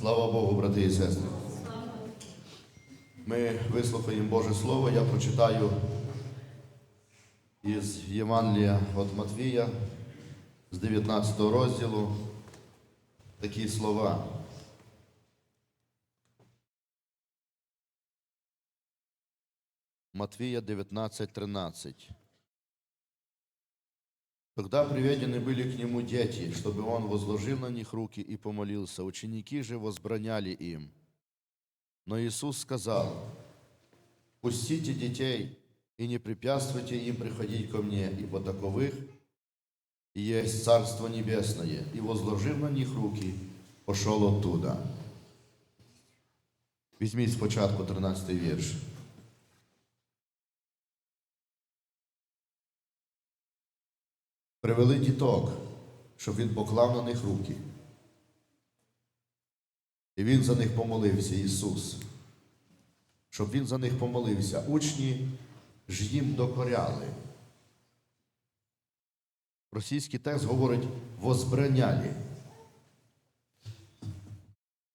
Слава Богу, брати і сестри. Ми вислухаємо Боже Слово. Я прочитаю із Євангелія від Матвія з 19 розділу такі слова. Матвія 19:13. Тогда приведены были к нему дети, чтобы он возложил на них руки и помолился. Ученики же возбраняли им. Но Иисус сказал, «Пустите детей и не препятствуйте им приходить ко мне, ибо таковых есть Царство Небесное». И, возложив на них руки, пошел оттуда. Візьміть спочатку 13 вірш. Привели діток, щоб він поклав на них руки. І він за них помолився, Ісус. Щоб він за них помолився. Учні ж їм докоряли. Російський текст говорить возбраняли.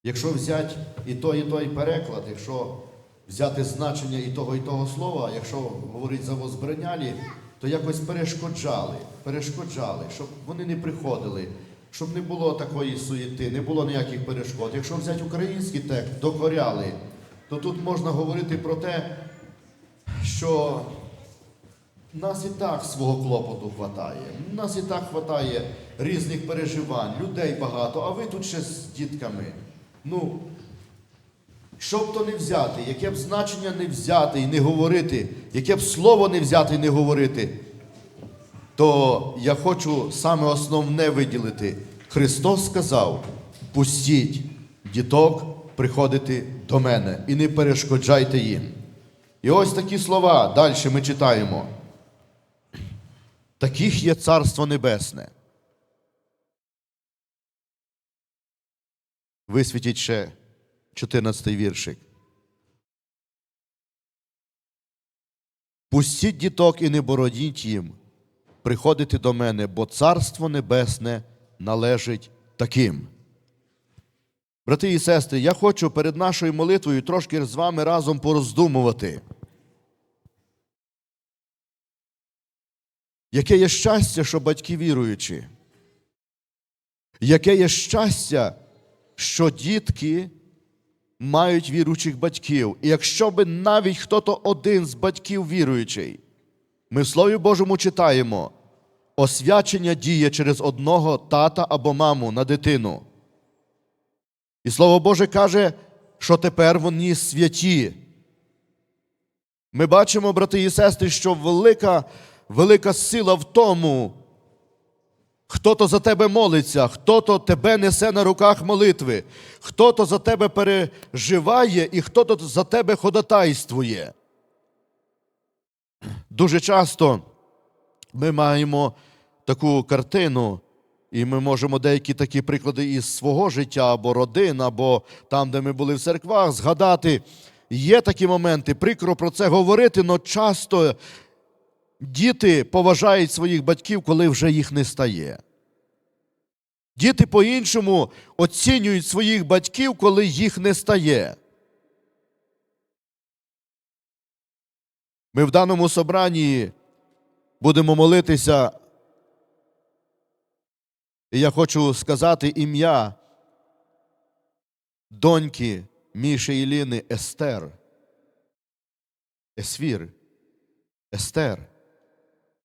Якщо взяти і той, і той переклад, якщо взяти значення і того, і того слова, якщо говорить за возбранялі, то якось перешкоджали, перешкоджали, щоб вони не приходили, щоб не було такої суєти, не було ніяких перешкод. Якщо взяти український текст, докоряли, то тут можна говорити про те, що нас і так свого клопоту хватає. Нас і так хватає різних переживань, людей багато, а ви тут ще з дітками. Ну, що б то не взяти, яке б значення не взяти і не говорити, яке б слово не взяти і не говорити, то я хочу саме основне виділити. Христос сказав: пустіть діток приходити до мене і не перешкоджайте їм. І ось такі слова далі ми читаємо. Таких є Царство Небесне. Висвітіть ще 14 віршик. Пустіть діток і не бородіть їм, приходити до мене, бо Царство Небесне належить таким. Брати і сестри, я хочу перед нашою молитвою трошки з вами разом пороздумувати. Яке є щастя, що батьки віруючі? Яке є щастя, що дітки мають віруючих батьків. І якщо би навіть хто-то один з батьків віруючий, ми в Слові Божому читаємо, освячення діє через одного тата або маму на дитину. І Слово Боже каже, що тепер вони святі. Ми бачимо, брати і сестри, що велика, велика сила в тому, Хто-то за тебе молиться, хто-то тебе несе на руках молитви, хто-то за тебе переживає і хто-то за тебе ходатайствує. Дуже часто ми маємо таку картину, і ми можемо деякі такі приклади із свого життя або родин, або там, де ми були в церквах, згадати. Є такі моменти, прикро про це говорити, але часто Діти поважають своїх батьків, коли вже їх не стає. Діти по-іншому оцінюють своїх батьків, коли їх не стає. Ми в даному собранні будемо молитися. І я хочу сказати ім'я доньки Міші Іліни Естер. Есвір. Естер.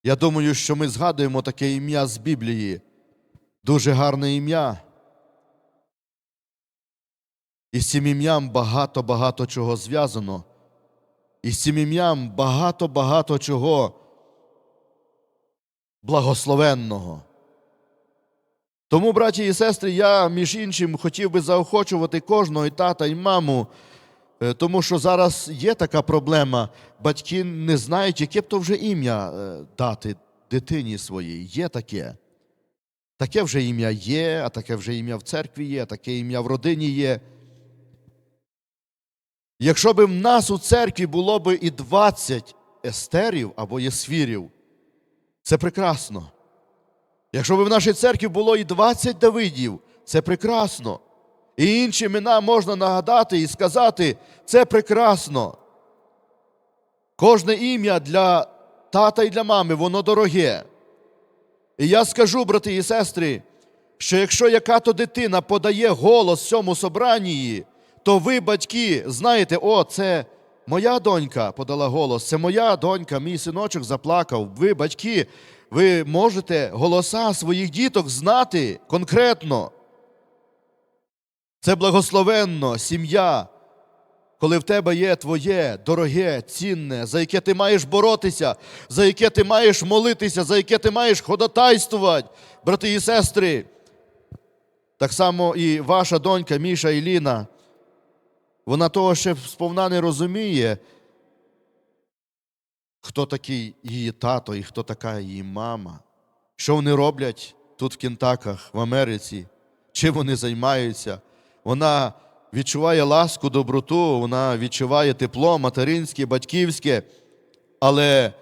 Я думаю, що ми згадуємо таке ім'я з Біблії. Дуже гарне ім'я. І з цим ім'ям багато-багато чого зв'язано. І з цим ім'ям багато-багато чого благословенного. Тому, браті і сестри, я, між іншим, хотів би заохочувати кожного і тата, і маму. Е, Тому що зараз є така проблема, батьки не знають, яке б то вже ім'я е, дати дитині своїй. Є таке. Таке вже ім'я є, а таке вже ім'я в церкві є, таке ім'я в родині є. Якщо б в нас у церкві було б і 20 естерів або єсфірів, це прекрасно. Якщо б в нашій церкві було і 20 Давидів, це прекрасно. І інші імена можна нагадати і сказати, це прекрасно. Кожне ім'я для тата і для мами, воно дороге. І я скажу, брати і сестри, що якщо яка-то дитина подає голос цьому собранні, то ви, батьки, знаєте, о, це моя донька подала голос, це моя донька, мій синочок заплакав. Ви, батьки, ви можете голоса своїх діток знати конкретно. Це благословенно, сім'я, коли в тебе є твоє дороге, цінне, за яке ти маєш боротися, за яке ти маєш молитися, за яке ти маєш ходатайствувати, брати і сестри. Так само і ваша донька Міша Іліна, вона того ще сповна не розуміє, хто такий її тато і хто така її мама, що вони роблять тут в Кентаках, в Америці, чим вони займаються. Вона відчуває ласку, доброту, вона відчуває тепло материнське, батьківське. Але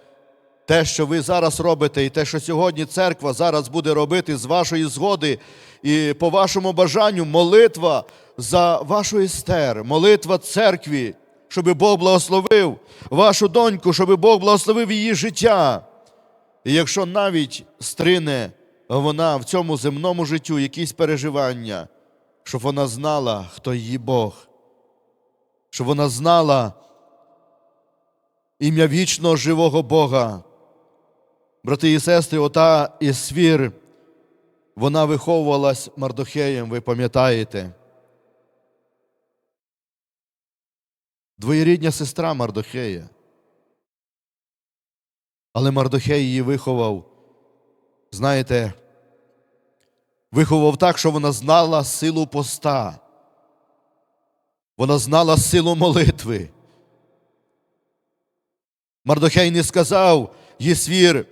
те, що ви зараз робите, і те, що сьогодні церква зараз буде робити з вашої згоди і по вашому бажанню, молитва за вашу естер, молитва церкві, щоб Бог благословив вашу доньку, щоб Бог благословив її життя. І якщо навіть стрине вона в цьому земному життю якісь переживання, щоб вона знала, хто її Бог, щоб вона знала ім'я вічного живого Бога. Брати і сестри, ота Ісвір, вона виховувалась Мардохеєм, ви пам'ятаєте. Двоєрідня сестра Мардохея. Але Мардохей її виховав, знаєте, виховав так, що вона знала силу поста. Вона знала силу молитви. Мардохей не сказав, Єсвір,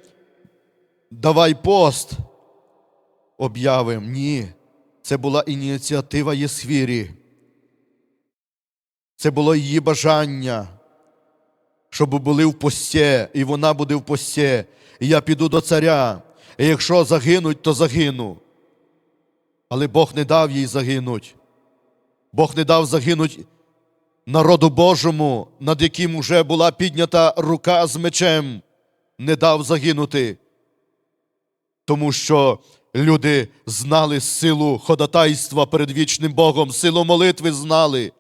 давай пост об'явим. Ні, це була ініціатива Єсвірі. Це було її бажання, щоб були в пості, і вона буде в пості, і я піду до царя. І якщо загинуть, то загину. Але Бог не дав їй загинуть. Бог не дав загинуть народу Божому, над яким вже була піднята рука з мечем, не дав загинути. Тому що люди знали силу ходатайства перед вічним Богом, силу молитви знали.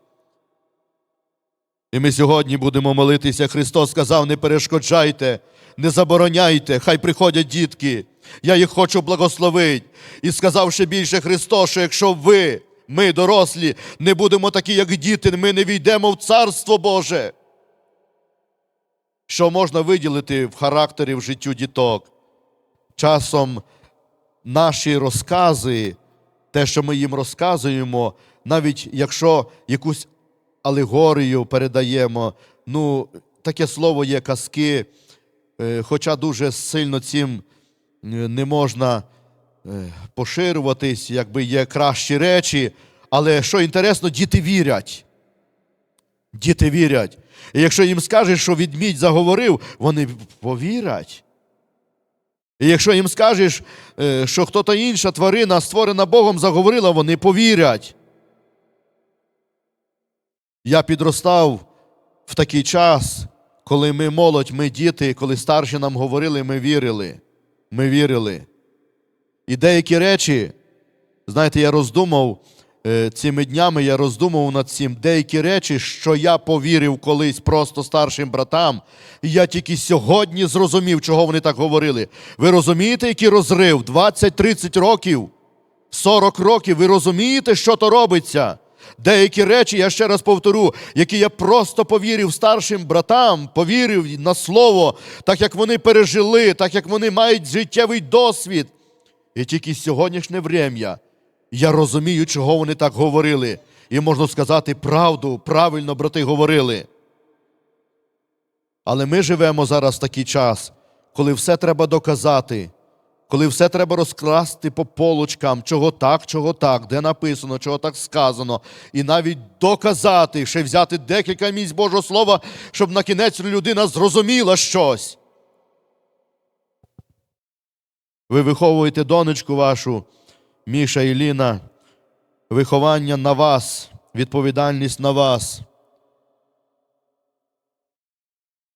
І ми сьогодні будемо молитися. Христос сказав: не перешкоджайте, не забороняйте, хай приходять дітки. Я їх хочу благословити. І сказав ще більше Христос, що якщо ви, ми, дорослі, не будемо такі, як діти, ми не війдемо в Царство Боже. Що можна виділити в характері в життю діток? Часом наші розкази, те, що ми їм розказуємо, навіть якщо якусь алегорію передаємо. Ну, таке слово є казки, е, хоча дуже сильно цим не можна е, поширюватись, якби є кращі речі. Але що інтересно, діти вірять. Діти вірять. І якщо їм скажеш, що відмідь заговорив, вони повірять. І якщо їм скажеш, е, що хто-то інша тварина, створена Богом, заговорила, вони повірять. Я підростав в такий час, коли ми молодь, ми діти, коли старші нам говорили, ми вірили. Ми вірили. І деякі речі, знаєте, я роздумав е, цими днями, я роздумав над цим, деякі речі, що я повірив колись просто старшим братам, і я тільки сьогодні зрозумів, чого вони так говорили. Ви розумієте, який розрив? 20-30 років, 40 років, ви розумієте, що то робиться? Деякі речі, я ще раз повторю, які я просто повірив старшим братам, повірив на слово, так як вони пережили, так як вони мають життєвий досвід. І тільки сьогоднішнє врем'я я розумію, чого вони так говорили. І можна сказати правду, правильно брати говорили. Але ми живемо зараз в такий час, коли все треба доказати, коли все треба розкласти по полочкам, чого так, чого так, де написано, чого так сказано, і навіть доказати, ще взяти декілька місць Божого Слова, щоб на кінець людина зрозуміла щось. Ви виховуєте донечку вашу, Міша і Ліна, виховання на вас, відповідальність на вас.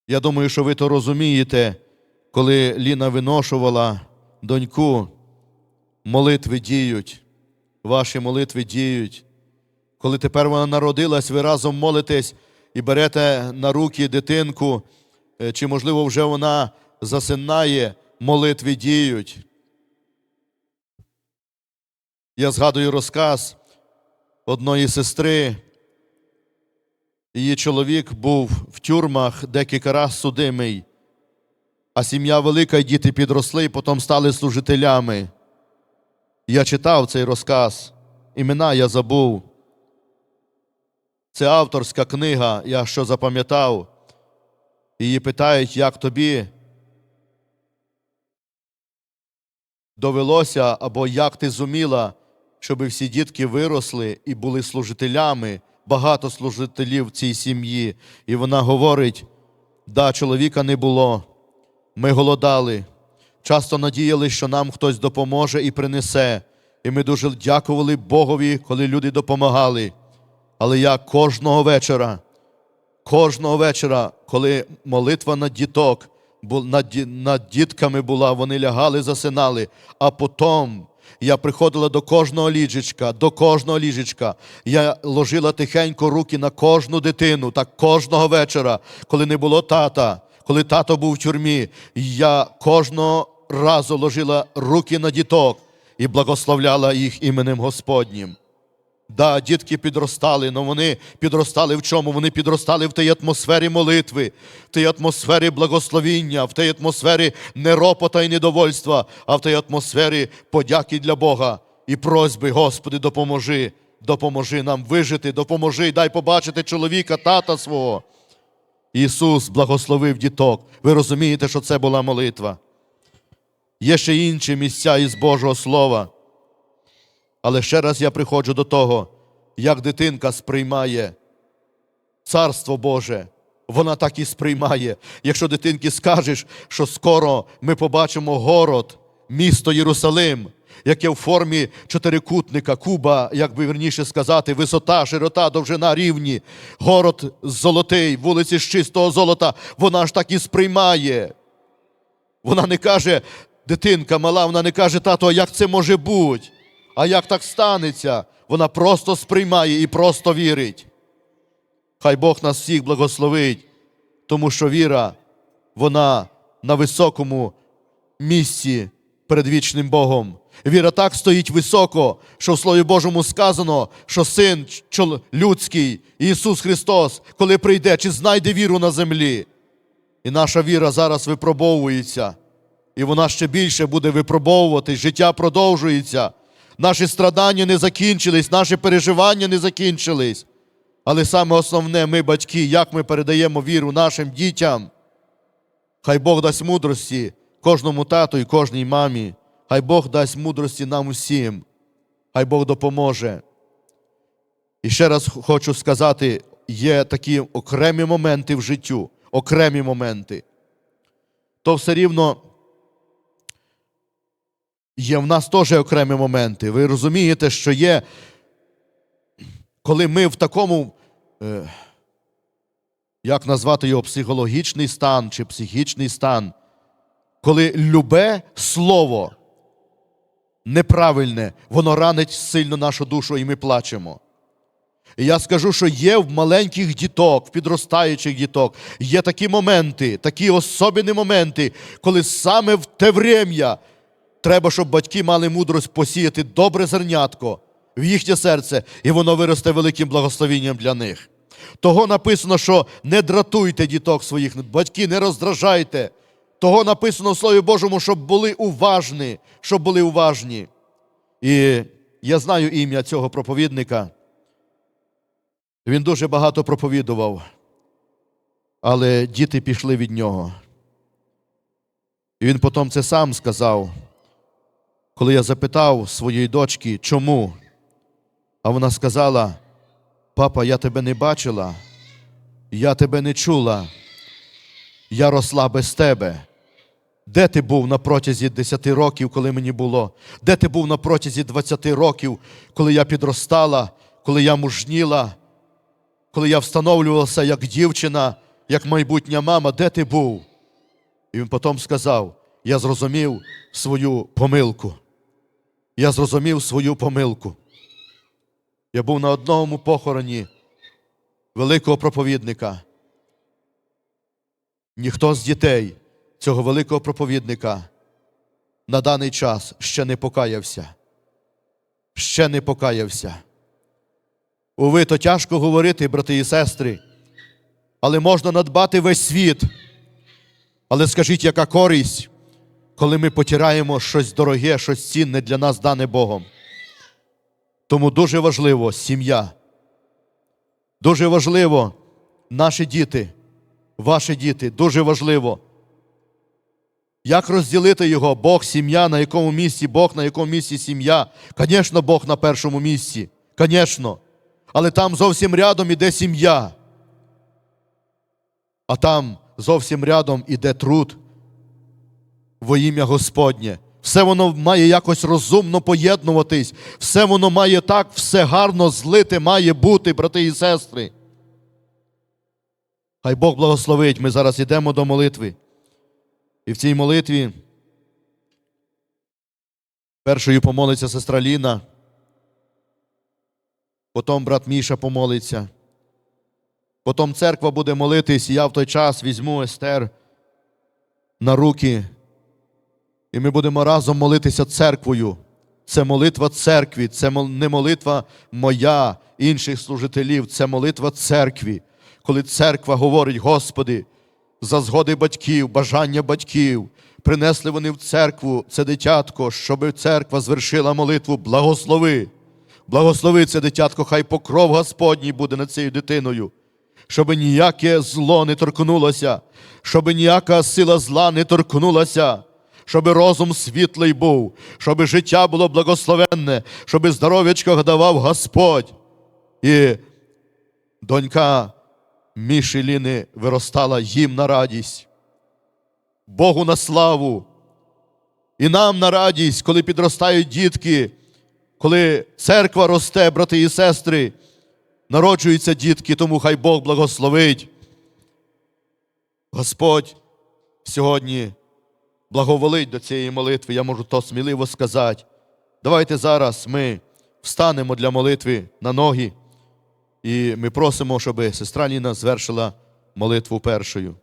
Я думаю, що ви то розумієте, коли Ліна виношувала доньку, молитви діють, ваші молитви діють. Коли тепер вона народилась, ви разом молитесь і берете на руки дитинку, е, чи, можливо, вже вона засинає, молитви діють. Я згадую розказ одної сестри. Її чоловік був в тюрмах декілька разів судимий, а сім'я велика, і діти підросли, і потім стали служителями. Я читав цей розказ, імена я забув. Це авторська книга, я що запам'ятав. Її питають, як тобі довелося або як ти зуміла, щоб всі дітки виросли і були служителями, багато служителів в цій сім'ї. І вона говорить: да, чоловіка не було, ми голодали, часто надіялися, що нам хтось допоможе і принесе. І ми дуже дякували Богові, коли люди допомагали. Але я кожного вечора, кожного вечора, коли молитва над діток, над дітками була, вони лягали, засинали, а потім я приходила до кожного ліжечка, до кожного ліжечка. Я ложила тихенько руки на кожну дитину, так кожного вечора, коли не було тата, коли тато був в тюрмі, я кожного разу ложила руки на діток і благословляла їх іменем Господнім. Да, дітки підростали, але вони підростали в чому? Вони підростали в тій атмосфері молитви, в тій атмосфері благословіння, в тій атмосфері не ропота і недовольства, а в тій атмосфері подяки для Бога і просьби, Господи, допоможи, допоможи нам вижити, допоможи, дай побачити чоловіка, тата свого. Ісус благословив діток. Ви розумієте, що це була молитва. Є ще інші місця із Божого Слова. Але ще раз я приходжу до того, як дитинка сприймає Царство Боже. Вона так і сприймає. Якщо дитинки скажеш, що скоро ми побачимо город, місто Єрусалим, яке в формі чотирикутника, куба, як би верніше сказати, висота, широта, довжина рівні, город золотий, вулиці з чистого золота, вона ж так і сприймає. Вона не каже, дитинка мала, вона не каже, тато, а як це може бути? А як так станеться? Вона просто сприймає і просто вірить. Хай Бог нас всіх благословить, тому що віра, вона на високому місці перед вічним Богом. Віра так стоїть високо, що в Слові Божому сказано, що син людський, Ісус Христос, коли прийде, чи знайде віру на землі. І наша віра зараз випробовується, і вона ще більше буде випробовувати. Життя продовжується. Наші страдання не закінчились, наші переживання не закінчились. Але саме основне, ми, батьки, як ми передаємо віру нашим дітям. Хай Бог дасть мудрості кожному тату і кожній мамі. Хай Бог дасть мудрості нам усім. Хай Бог допоможе. І ще раз хочу сказати: є такі окремі моменти в життю, окремі моменти. То все рівно є в нас теж окремі моменти. Ви розумієте, що є, коли ми в такому, е, як назвати його, психологічний стан чи психічний стан, коли любе слово неправильне, воно ранить сильно нашу душу, і ми плачемо. І я скажу, що є в маленьких діток, в підростаючих діток, є такі моменти, такі особливі моменти, коли саме в те врем'я треба, щоб батьки мали мудрость посіяти добре зернятко в їхнє серце, і воно виросте великим благословенням для них. Того написано, що не дратуйте діток своїх, батьки, не роздражайте. Того написано в Слові Божому, щоб були уважні, щоб були уважні. І я знаю ім'я цього проповідника. Він дуже багато проповідував, але діти пішли від нього. І він потім це сам сказав, коли я запитав своєї дочки, чому? А вона сказала: Папа, я тебе не бачила, я тебе не чула, я росла без тебе. Де ти був на протязі 10 років, коли мені було? Де ти був на протязі 20 років, коли я підростала, коли я мужніла, коли я встановлювалася як дівчина, як майбутня мама? Де ти був? І він потім сказав: я зрозумів свою помилку. Я зрозумів свою помилку. Я був на одному похороні великого проповідника. Ніхто з дітей цього великого проповідника на даний час ще не покаявся. Ще не покаявся. Уви, то тяжко говорити, брати і сестри, але можна надбати весь світ. Але скажіть, яка користь, коли ми потираємо щось дороге, щось цінне для нас дане Богом. Тому дуже важливо сім'я. Дуже важливо наші діти, ваші діти, дуже важливо. Як розділити його? Бог, сім'я, на якому місці Бог, на якому місці сім'я? Звісно, Бог на першому місці. Звісно. Але там зовсім рядом іде сім'я. А там зовсім рядом іде труд во ім'я Господнє. Все воно має якось розумно поєднуватись, все воно має так, все гарно злите має бути, брати і сестри. Хай Бог благословить. Ми зараз йдемо до молитви. І в цій молитві першою помолиться сестра Ліна, потім брат Міша помолиться. Потім церква буде молитись, і я в той час візьму Естер на руки, і ми будемо разом молитися церквою. Це молитва церкві, це не молитва моя, інших служителів, це молитва церкві. Коли церква говорить, Господи, за згоди батьків, бажання батьків, принесли вони в церкву це дитятко, щоб церква звершила молитву, благослови. Благослови це дитятко, хай покров Господній буде над цією дитиною щоб ніяке зло не торкнулося, щоб ніяка сила зла не торкнулася, щоб розум світлий був, щоб життя було благословенне, щоб здоров'ячко давав Господь. І донька Мішеліни виростала їм на радість, Богу на славу. І нам на радість, коли підростають дітки, коли церква росте, брати і сестри, народжуються дітки, тому хай Бог благословить. Господь сьогодні благоволить до цієї молитви, я можу то сміливо сказати. Давайте зараз ми встанемо для молитви на ноги, і ми просимо, щоб сестра Ліна звершила молитву першою.